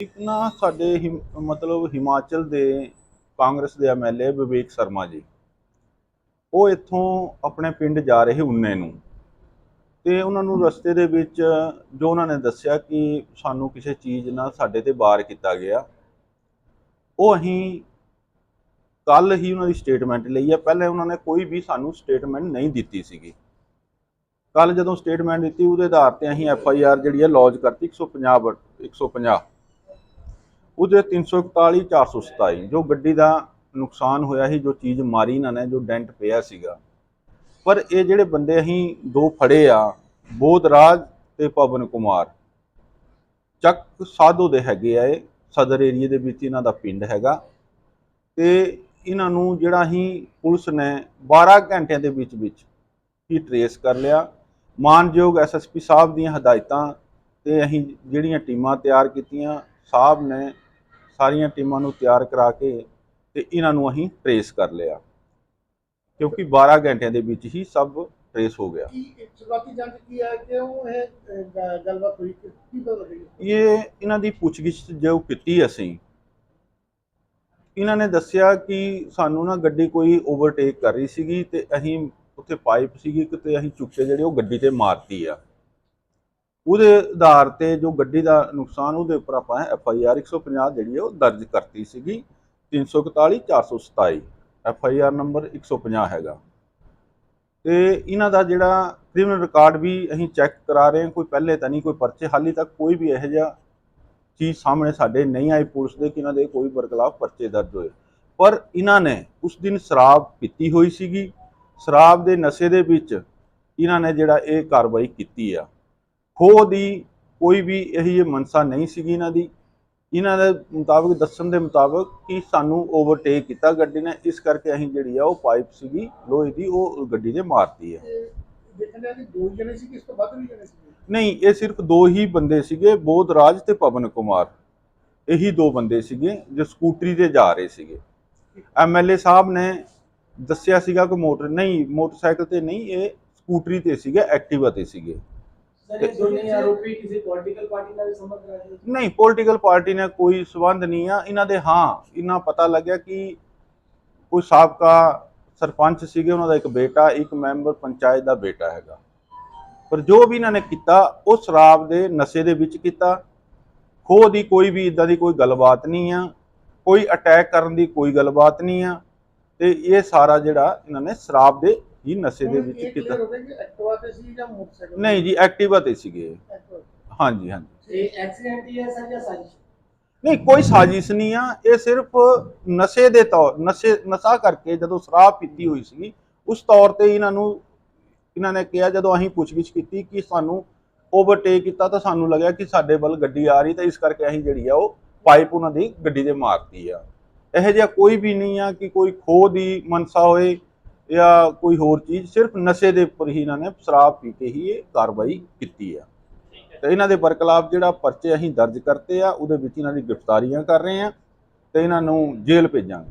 ਇੱਕ ਨਾ ਸਾਡੇ ਹਿਮ- ਮਤਲਬ ਹਿਮਾਚਲ ਦੇ ਕਾਂਗਰਸ ਦੇ ਐਮਐਲਏ ਵਿਵੇਕ ਸ਼ਰਮਾ ਜੀ, ਉਹ ਇੱਥੋਂ ਆਪਣੇ ਪਿੰਡ ਜਾ ਰਹੇ ਉਨੇ ਨੂੰ। ਤੇ ਉਹਨਾਂ ਨੂੰ ਰਸਤੇ ਦੇ ਵਿੱਚ ਜੋ ਉਹਨਾਂ ਨੇ ਦੱਸਿਆ ਕਿ ਸਾਨੂੰ ਕਿਸੇ ਚੀਜ਼ ਨਾਲ ਸਾਡੇ ਤੇ ਵਾਰ ਕੀਤਾ ਗਿਆ, ਉਹ ਅਸੀਂ ਕੱਲ ਹੀ ਉਹਨਾਂ ਦੀ ਸਟੇਟਮੈਂਟ ਲਈ ਹੈ ਪਹਿਲੇ ਉਹਨਾਂ ਨੇ ਕੋਈ ਵੀ ਸਾਨੂੰ ਸਟੇਟਮੈਂਟ ਨਹੀਂ ਦਿੱਤੀ ਸੀਗੀ। ਕੱਲ ਜਦੋਂ ਸਟੇਟਮੈਂਟ ਦਿੱਤੀ, ਉਹਦੇ ਆਧਾਰ ਤੇ ਅਸੀਂ ਐਫ ਆਈ ਆਰ ਜਿਹੜੀ ਹੈ ਲੌਜ ਕਰਤੀ 150 ਬਟ- 150 ਉਹਦੇ 341 427 ਜੋ ਗੱਡੀ ਦਾ ਨੁਕਸਾਨ ਹੋਇਆ ਸੀ, ਜੋ ਚੀਜ਼ ਮਾਰੀ ਇਹਨਾਂ ਨੇ, ਜੋ ਡੈਂਟ ਪਿਆ ਸੀਗਾ। ਪਰ ਇਹ ਜਿਹੜੇ ਬੰਦੇ ਅਸੀਂ ਦੋ ਫੜੇ ਆ ਬੋਧਰਾਜ ਤੇ ਪਵਨ ਕੁਮਾਰ, ਚੱਕ ਸਾਧੂ ਦੇ ਹੈਗੇ ਆ ਇਹ, ਸਦਰ ਏਰੀਏ ਦੇ ਵਿੱਚ ਇਹਨਾਂ ਦਾ ਪਿੰਡ ਹੈਗਾ। ਤੇ ਇਹਨਾਂ ਨੂੰ ਜਿਹੜਾ ਅਸੀਂ ਪੁਲਿਸ ਨੇ 12 ਘੰਟਿਆਂ ਦੇ ਵਿੱਚ ਵਿੱਚ ਹੀ ਟਰੇਸ ਕਰ ਲਿਆ। ਮਾਨਯੋਗ ਐਸਐਸਪੀ ਸਾਹਿਬ ਦੀਆਂ ਹਦਾਇਤਾਂ ਤੇ ਅਸੀਂ ਜਿਹੜੀਆਂ ਟੀਮਾਂ ਤਿਆਰ ਕੀਤੀਆਂ, ਸਾਹਿਬ ਨੇ ਸਾਰੀਆਂ ਟੀਮਾਂ ਨੂੰ ਤਿਆਰ ਕਰਾ ਕੇ ਤੇ ਇਹਨਾਂ ਨੂੰ ਅਸੀਂ ਟਰੇਸ ਕਰ ਲਿਆ। ਕਿਉਂਕਿ 12 ਘੰਟਿਆਂ ਦੇ ਵਿੱਚ ਹੀ ਸਭ ਟਰੇਸ ਹੋ ਗਿਆ। ਕੀ ਸ਼ੁਰੂਆਤੀ ਜਾਂਚ ਕੀ ਹੈ ਕਿ ਉਹ ਇਹ ਅਹ, ਗ- ਗੱਲਬਾਤ ਹੋਈ ਕਿ ਕੀ ਪਤਾ ਲੱਗੀ ਇਹ ਇਹਨਾਂ ਦੀ ਪੁੱਛਗਿੱਛ ਜੋ ਕੀਤੀ ਅਸੀਂ ਇਹਨਾਂ ਨੇ ਦੱਸਿਆ ਕਿ ਸਾਨੂੰ ਨਾ ਗੱਡੀ ਕੋਈ ਓਵਰਟੇਕ ਕਰ ਰਹੀ ਸੀਗੀ ਤੇ ਅਸੀਂ ਉੱਥੇ ਪਾਈਪ ਸੀਗੀ ਕਿਤੇ ਅਸੀਂ ਚੁੱਕੇ ਜਿਹੜੇ ਉਹ ਗੱਡੀ ਤੇ ਮਾਰਤੀ ਆ। ਉਹਦੇ ਆਧਾਰ ਤੇ ਜੋ ਗੱਡੀ ਦਾ ਨੁਕਸਾਨ ਉਹਦੇ ਉੱਪਰ ਆਪਾਂ ਐਫ ਆਈ ਆਰ 150 ਜਿਹੜੀ ਹੈ ਉਹ ਦਰਜ ਕਰਤੀ ਸੀਗੀ 341 427 ਐਫ ਆਈ ਆਰ ਨੰਬਰ 150 ਹੈਗਾ। ਤੇ ਇਹਨਾਂ ਦਾ ਜਿਹੜਾ ਕ੍ਰਿਮੀਨਲ ਰਿਕਾਰਡ ਵੀ ਅਸੀਂ ਚੈੱਕ ਕਰਾ ਰਹੇ ਹਾਂ, ਕੋਈ ਪਹਿਲੇ ਤਾਂ ਨਹੀਂ, ਕੋਈ ਪਰਚੇ, ਹਾਲੀ ਤੱਕ ਕੋਈ ਵੀ ਇਹੋ ਜਿਹਾ ਚੀਜ਼ ਸਾਹਮਣੇ ਸਾਡੇ ਨਹੀਂ ਆਈ ਪੁਲਿਸ ਦੇ ਕਿ ਇਹਨਾਂ ਦੇ ਕੋਈ ਬਰਖਲਾਫ ਪਰਚੇ ਦਰਜ ਹੋਏ। ਪਰ ਇਹਨਾਂ ਨੇ ਉਸ ਦਿਨ ਸ਼ਰਾਬ ਪੀਤੀ ਹੋਈ ਸੀਗੀ। ਸ਼ਰਾਬ ਦੇ ਨਸ਼ੇ ਦੇ ਵਿੱਚ ਇਹਨਾਂ ਨੇ ਜਿਹੜਾ ਇਹ ਕਾਰਵਾਈ ਕੀਤੀ ਆ। ਖੋਹ ਦੀ ਕੋਈ ਵੀ ਇਹੀ ਜਿਹੀ ਮਨਸਾ ਨਹੀਂ ਸੀਗੀ ਇਹਨਾਂ ਦੀ। ਇਹਨਾਂ ਦੇ ਮੁਤਾਬਕ ਦੱਸਣ ਦੇ ਮੁਤਾਬਕ ਕਿ ਸਾਨੂੰ ਓਵਰਟੇਕ ਕੀਤਾ ਗੱਡੀ ਨੇ। ਇਸ ਕਰਕੇ ਅਸੀਂ ਜਿਹੜੀ ਆ ਉਹ ਪਾਈਪ ਸੀਗੀ ਲੋਹੇ ਦੀ ਉਹ ਗੱਡੀ ਦੇ ਮਾਰਤੀ ਹੈ ਇਹ ਦੇਖਣ ਲਿਆ ਕਿ ਦੋ ਹੀ ਜਣੇ ਸੀ ਕਿ ਇਸ ਤੋਂ ਵੱਧ ਵੀ ਜਣੇ ਸੀ ਨਹੀਂ ਇਹ ਸਿਰਫ ਦੋ ਹੀ ਬੰਦੇ ਸੀਗੇ ਬੋਧਰਾਜ ਤੇ ਪਵਨ ਕੁਮਾਰ। ਇਹੀ ਦੋ ਬੰਦੇ ਸੀਗੇ ਜੋ ਸਕੂਟਰੀ ਤੇ ਜਾ ਰਹੇ ਸੀਗੇ। ਐਮਐਲਏ ਸਾਹਿਬ ਨੇ ਦੱਸਿਆ ਸੀਗਾ ਕਿ ਮੋਟਰ ਨਹੀਂ ਮੋਟਰਸਾਈਕਲ ਤੇ ਨਹੀਂ ਇਹ ਸਕੂਟਰੀ ਤੇ ਸੀਗੇ ਐਕਟਿਵਾ ਤੇ ਸੀਗੇ। ਨਹੀਂ ਪੋਲੀਟੀਕਲ ਪਾਰਟੀ ਨਾਲ ਕੋਈ ਸਬੰਧ ਨਹੀਂ ਆ। ਇਹਨਾਂ ਦੇ ਹਾਂ, ਇਹਨਾਂ ਪਤਾ ਲੱਗਿਆ ਕਿ ਕੋਈ ਸਾਬਕਾ ਸਰਪੰਚ ਸੀਗੇ, ਉਹਨਾਂ ਦਾ ਇੱਕ ਬੇਟਾ, ਇੱਕ ਮੈਂਬਰ ਪੰਚਾਇਤ ਦਾ ਬੇਟਾ ਹੈਗਾ। ਪਰ ਜੋ ਵੀ ਇਹਨਾਂ ਨੇ ਕੀਤਾ, ਉਹ ਸ਼ਰਾਬ ਦੇ ਨਸ਼ੇ ਦੇ ਵਿੱਚ ਕੀਤਾ। ਖੋਹ ਦੀ ਕੋਈ ਵੀ ਇਦਾਂ ਦੀ ਕੋਈ ਗੱਲਬਾਤ ਨਹੀਂ ਆ। ਕੋਈ ਅਟੈਕ ਕਰਨ ਦੀ ਕੋਈ ਗੱਲਬਾਤ ਨਹੀਂ ਆ। ਤੇ ਇਹ ਸਾਰਾ ਜਿਹੜਾ ਇਹਨਾਂ ਨੇ ਸ਼ਰਾਬ ਦੇ ਹੀ ਨਸ਼ੇ ਦੇ ਵਿੱਚ ਕਿਦਾਂ? ਐਕਟਿਵਾ ਤੇ ਸੀ ਜਾਂ ਮੋਟਰਸਾਈਕਲ ਨਹੀਂ ਜੀ ਐਕਟਿਵਾ ਤੇ ਸੀਗੇ। ਹਾਂਜੀ ਹਾਂਜੀ। ਇਹ ਐਕਸੀਡੈਂਟ ਹੀ ਹੈ ਸਰ ਜਾਂ ਸਾਜ਼ਿਸ਼? ਨਹੀਂ ਕੋਈ ਸਾਜ਼ਿਸ਼ ਨਹੀਂ ਆ। ਇਹ ਸਿਰਫ ਨਸ਼ੇ ਦੇ ਤੌਰ ਨਸ਼ੇ ਨਸ਼ਾ ਕਰਕੇ ਜਦੋਂ ਸ਼ਰਾਬ ਪੀਤੀ ਹੋਈ ਸੀ ਉਸ ਤੌਰ ਤੇ ਇਹਨਾਂ ਨੂੰ ਇਹਨਾਂ ਨੇ ਕਿਹਾ ਜਦੋਂ ਅਸੀਂ ਪੁੱਛਗਿੱਛ ਕੀਤੀ ਕਿ ਸਾਨੂੰ ਓਵਰਟੇਕ ਕੀਤਾ ਤਾਂ ਸਾਨੂੰ ਲੱਗਿਆ ਕਿ ਸਾਡੇ ਵੱਲ ਗੱਡੀ ਆ ਰਹੀ ਤਾਂ ਇਸ ਕਰਕੇ ਅਸੀਂ ਜਿਹੜੀ ਆ ਉਹ ਪਾਈਪ ਉਹਨਾਂ ਦੀ ਗੱਡੀ ਦੇ ਮਾਰਤੀ ਆ। ਇਹੋ ਜਿਹਾ ਕੋਈ ਵੀ ਨਹੀਂ ਆ ਕਿ ਕੋਈ ਖੋਹ ਦੀ ਮਨਸਾ ਹੋਏ ਜਾਂ ਕੋਈ ਹੋਰ ਚੀਜ਼, ਸਿਰਫ ਨਸ਼ੇ ਦੇ ਉੱਪਰ ਹੀ ਇਹਨਾਂ ਨੇ ਸ਼ਰਾਬ ਪੀ ਕੇ ਹੀ ਇਹ ਕਾਰਵਾਈ ਕੀਤੀ ਆ। ਤੇ ਇਹਨਾਂ ਦੇ ਬਰਖਲਾਫ ਜਿਹੜਾ ਪਰਚੇ ਅਸੀਂ ਦਰਜ ਕਰਤੇ ਆ, ਉਹਦੇ ਵਿੱਚ ਇਹਨਾਂ ਦੀ ਗ੍ਰਿਫਤਾਰੀਆਂ ਕਰ ਰਹੇ ਆ ਤੇ ਇਹਨਾਂ ਨੂੰ ਜੇਲ੍ਹ ਭੇਜਾਂਗੇ।